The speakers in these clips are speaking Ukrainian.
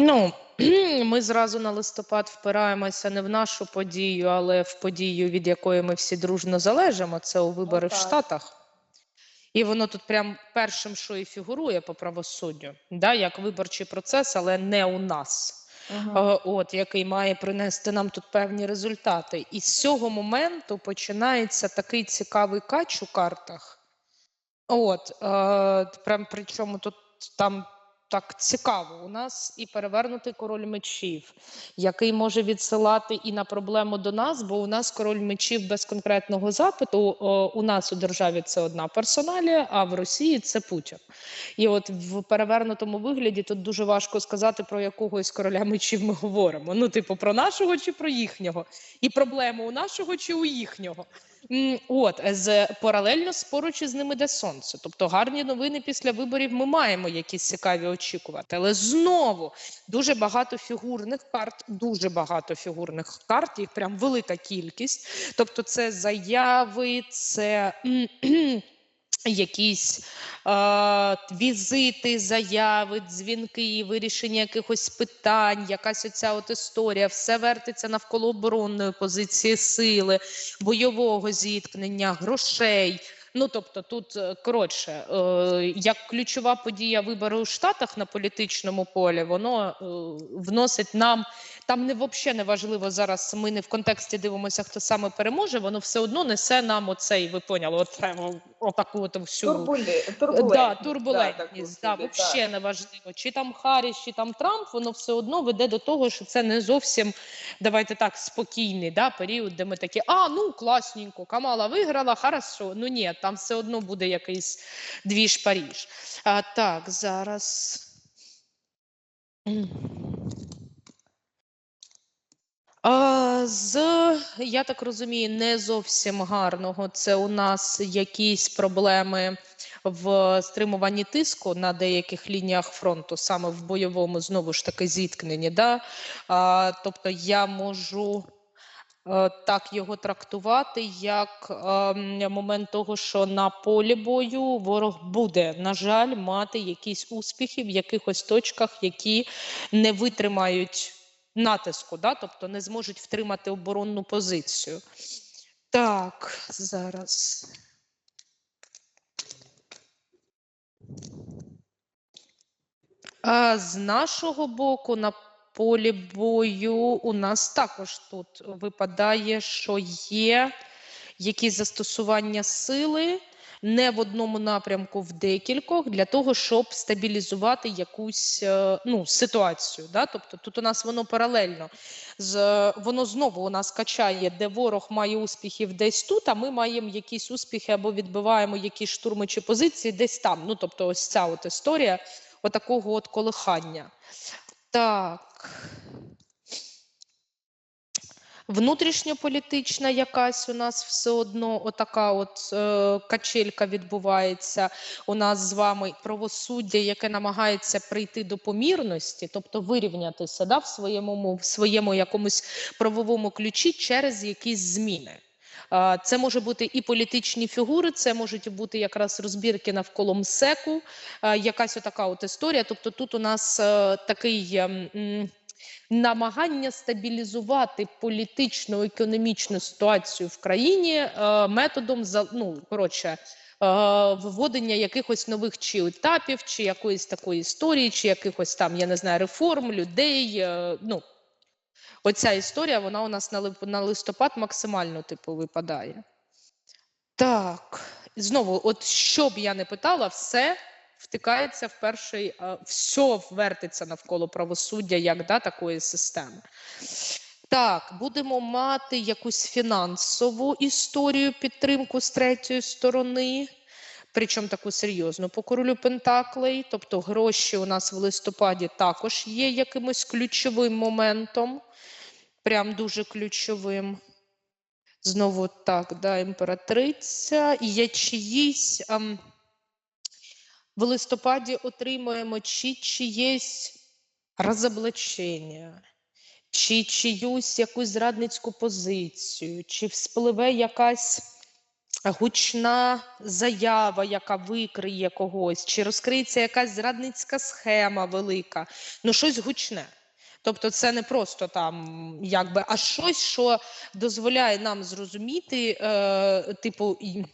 Ну, ми зразу на листопад впираємося не в нашу подію, але в подію, від якої ми всі дружно залежимо. Це у вибори в. Штатах. І воно тут прям першим, що і фігурує по правосуддю, да, як виборчий процес, але не у нас. Мгм. Е, От який має принести нам тут певні результати. І з цього моменту починається такий цікавий кач у картах. От, е, прям причому тут там так цікаво. У нас і перевернутий король мечів, який може відсилати і на проблему до нас, бо у нас король мечів без конкретного запиту. у нас у державі це одна персоналія, а в Росії це Путін. І от в перевернутому вигляді тут дуже важко сказати, про якого із короля мечів ми говоримо. Ну, типу, про нашого чи про їхнього, і проблема у нашого чи у їхнього. От з паралельно поруч із ними де сонце. Тобто гарні новини після виборів ми маємо якісь цікаві очікувати. Але знову дуже багато фігурних карт, дуже багато фігурних карт, їх прям велика кількість. Тобто, це заяви, це. Якісь е, візити, заяви, дзвінки, вирішення якихось питань, якась оця от історія, все вертиться навколо оборонної позиції сили, бойового зіткнення, грошей. Ну тобто, тут е, коротше, е, як ключова подія вибори у Штатах на політичному полі, воно е, вносить нам там не взагалі не важливо зараз. Ми не в контексті дивимося, хто саме переможе. Воно все одно несе нам оцей, ви поняли, от отаку от всю Турбулі... Да, Турбулентність. да, таку собі, взагалі не важливо. Чи там Харріс, чи там Трамп, воно все одно веде до того, що це не зовсім, давайте так, спокійний да, період, де ми такі, а, ну класненько, Камала виграла, хорошо. Ну ні, там все одно буде якийсь двіж Паріж. А, так, зараз. А, з, я так розумію, не зовсім гарного. Це у нас якісь проблеми в стримуванні тиску на деяких лініях фронту, саме в бойовому, знову ж таки, зіткненні. Да? А, тобто я можу так його трактувати, як ем, момент того, що на полі бою ворог буде, на жаль, мати якісь успіхи в якихось точках, які не витримають натиску, да? тобто не зможуть втримати оборонну позицію. Так, зараз. З нашого боку на полі бою у нас також тут випадає, що є якісь застосування сили не в одному напрямку, в декількох, для того, щоб стабілізувати якусь е, ну, ситуацію. Да? Тобто тут у нас воно паралельно. З, воно знову у нас качає, де ворог має успіхів десь тут, а ми маємо якісь успіхи або відбиваємо якісь штурми чи позиції десь там. Ну, тобто, ось ця от історія отакого от колихання. Так. Внутрішньополітична якась у нас все одно отака от е, качелька відбувається. У нас з вами правосуддя, яке намагається прийти до помірності, тобто вирівнятися да, в своєму в своєму якомусь правовому ключі через якісь зміни. Е, Це може бути і політичні фігури, це можуть бути якраз розбірки навколо МСЕКу, е, якась отака от історія. Тобто тут у нас е, такий ем, намагання стабілізувати політичну економічну ситуацію в країні е, методом ну коротше. е, Виводення якихось нових чи етапів, чи якоїсь такої історії, чи якихось там, я не знаю, реформ, людей. е, Ну, оця історія, вона у нас на, на листопад максимально типу випадає. Так, знову, от що б я не питала, все втикається в перший, е, все вертиться навколо правосуддя, як да, такої системи. Так, будемо мати якусь фінансову історію підтримку з третьої сторони. Причому таку серйозну по королю Пентаклей, тобто гроші у нас в листопаді також є якимось ключовим моментом, прям дуже ключовим. Знову так, да, імператриця. Є чиїсь ем, в листопаді отримуємо чи чиєсь розоблачення, чи чиюсь якусь зрадницьку позицію, чи вспливе якась гучна заява, яка викриє когось, чи розкриється якась зрадницька схема велика, ну щось гучне. Тобто, це не просто там, якби, а щось, що дозволяє нам зрозуміти, е, типу, і,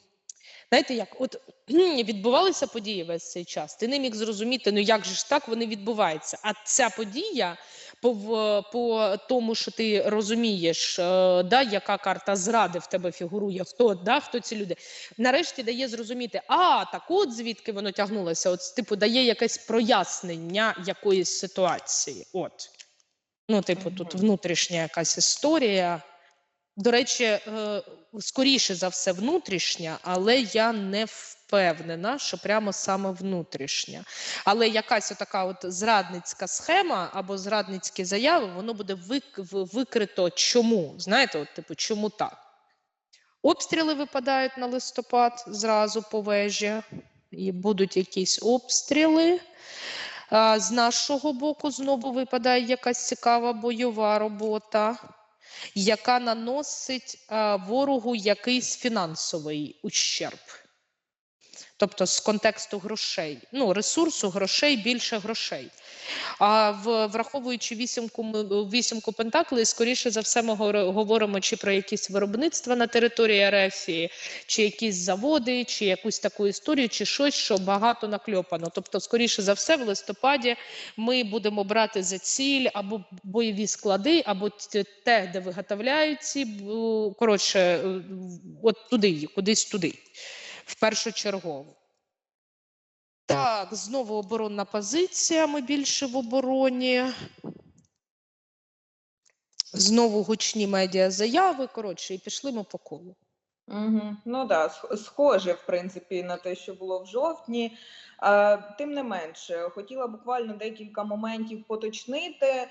знаєте, як от відбувалися події весь цей час. Ти не міг зрозуміти, ну як же ж так вони відбуваються. А ця подія по, по тому, що ти розумієш, е, да, яка карта зради в тебе фігурує, хто, да, хто ці люди, нарешті дає зрозуміти, а так от звідки воно тягнулося. От, типу, дає якесь прояснення якоїсь ситуації. От. Ну, типу, тут внутрішня якась історія. До речі, е, скоріше за все, внутрішня, але я не впевнена, що прямо саме внутрішня. Але якась така от зрадницька схема або зрадницькі заяви, воно буде викрито чому. Знаєте, от, типу, чому так? Обстріли випадають на листопад зразу по вежі, і будуть якісь обстріли. З нашого боку знову випадає якась цікава бойова робота, яка наносить ворогу якийсь фінансовий ущерб. Тобто з контексту грошей, ну ресурсу, грошей, більше грошей. А в враховуючи вісімку вісімку пентаклей, скоріше за все, ми говоримо чи про якісь виробництва на території РФ, чи якісь заводи, чи якусь таку історію, чи щось, що багато накльопано. Тобто, скоріше за все, в листопаді ми будемо брати за ціль або бойові склади, або те, де виготовляють ці коротше, е, от туди, кудись туди, в першу чергу. Так, знову оборонна позиція. Ми більше в обороні. Знову гучні медіа заяви. Коротше, і пішли ми по колу. Угу. Ну да, схоже, в принципі, на те, що було в жовтні. Тим не менше, хотіла буквально декілька моментів поточнити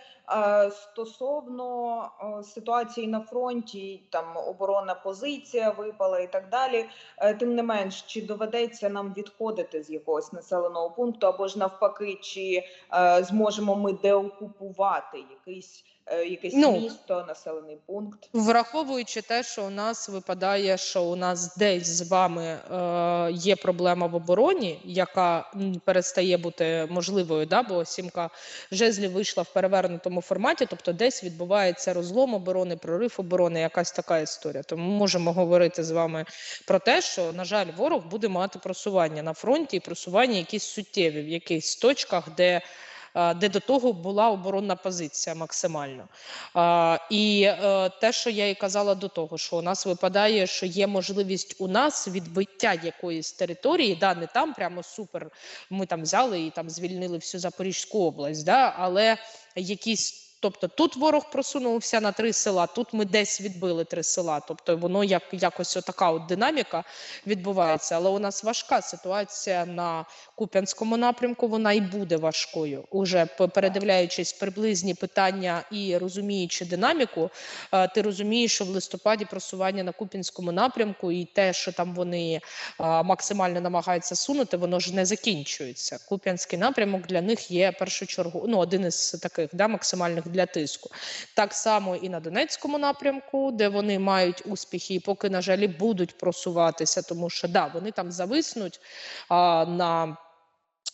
стосовно ситуації на фронті, там оборонна позиція випала і так далі. Е, тим не менш, чи доведеться нам відходити з якогось населеного пункту, або ж навпаки, чи е, зможемо ми деокупувати якийсь, якесь Ну, місто, населений пункт? Враховуючи те, що у нас випадає, що у нас десь з вами е, є проблема в обороні, яка перестає бути можливою, да, бо сімка жезлів вийшла в перевернутому форматі, тобто десь відбувається розлом оборони, прорив оборони, якась така історія. Тому ми можемо говорити з вами про те, що, на жаль, ворог буде мати просування на фронті і просування якісь суттєві в якихось точках, де. Е, Де до того була оборонна позиція максимально. І е, те, що я і казала до того, що у нас випадає, що є можливість у нас відбиття якоїсь території, да, не там прямо супер. Ми там взяли і там звільнили всю Запорізьку область, да, але якісь. Тобто тут ворог просунувся на три села, тут ми десь відбили три села. Тобто воно як якось отака от динаміка відбувається. Але у нас важка ситуація на Куп'янському напрямку. Вона і буде важкою. Уже передивляючись приблизні питання і розуміючи динаміку, е, ти розумієш, що в листопаді просування на Куп'янському напрямку і те, що там вони е, максимально намагаються сунути, воно ж не закінчується. Куп'янський напрямок для них є першочергу, ну один із таких да, максимальних для тиску. Так само і на Донецькому напрямку, де вони мають успіхи, і поки, на жаль, будуть просуватися, тому що да, вони там зависнуть а, на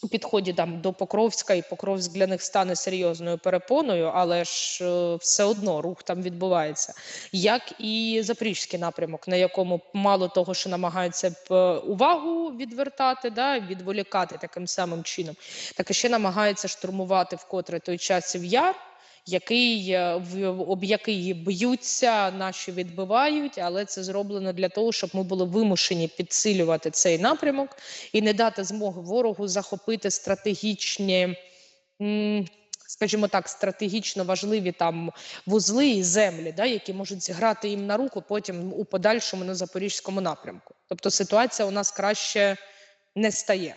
підході там до Покровська, і Покровськ для них стане серйозною перепоною, але ж е, все одно рух там відбувається. Як і Запорізький напрямок, на якому мало того, що намагаються е, увагу відвертати, да, відволікати таким самим чином, так і ще намагаються штурмувати вкотре той часів яр. Який е, об який б'ються, наші відбивають, але це зроблено для того, щоб ми були вимушені підсилювати цей напрямок і не дати змоги ворогу захопити стратегічні, скажімо так, стратегічно важливі там вузли і землі, да, які можуть зіграти їм на руку потім у подальшому на запорізькому напрямку. Тобто ситуація у нас краще не стає.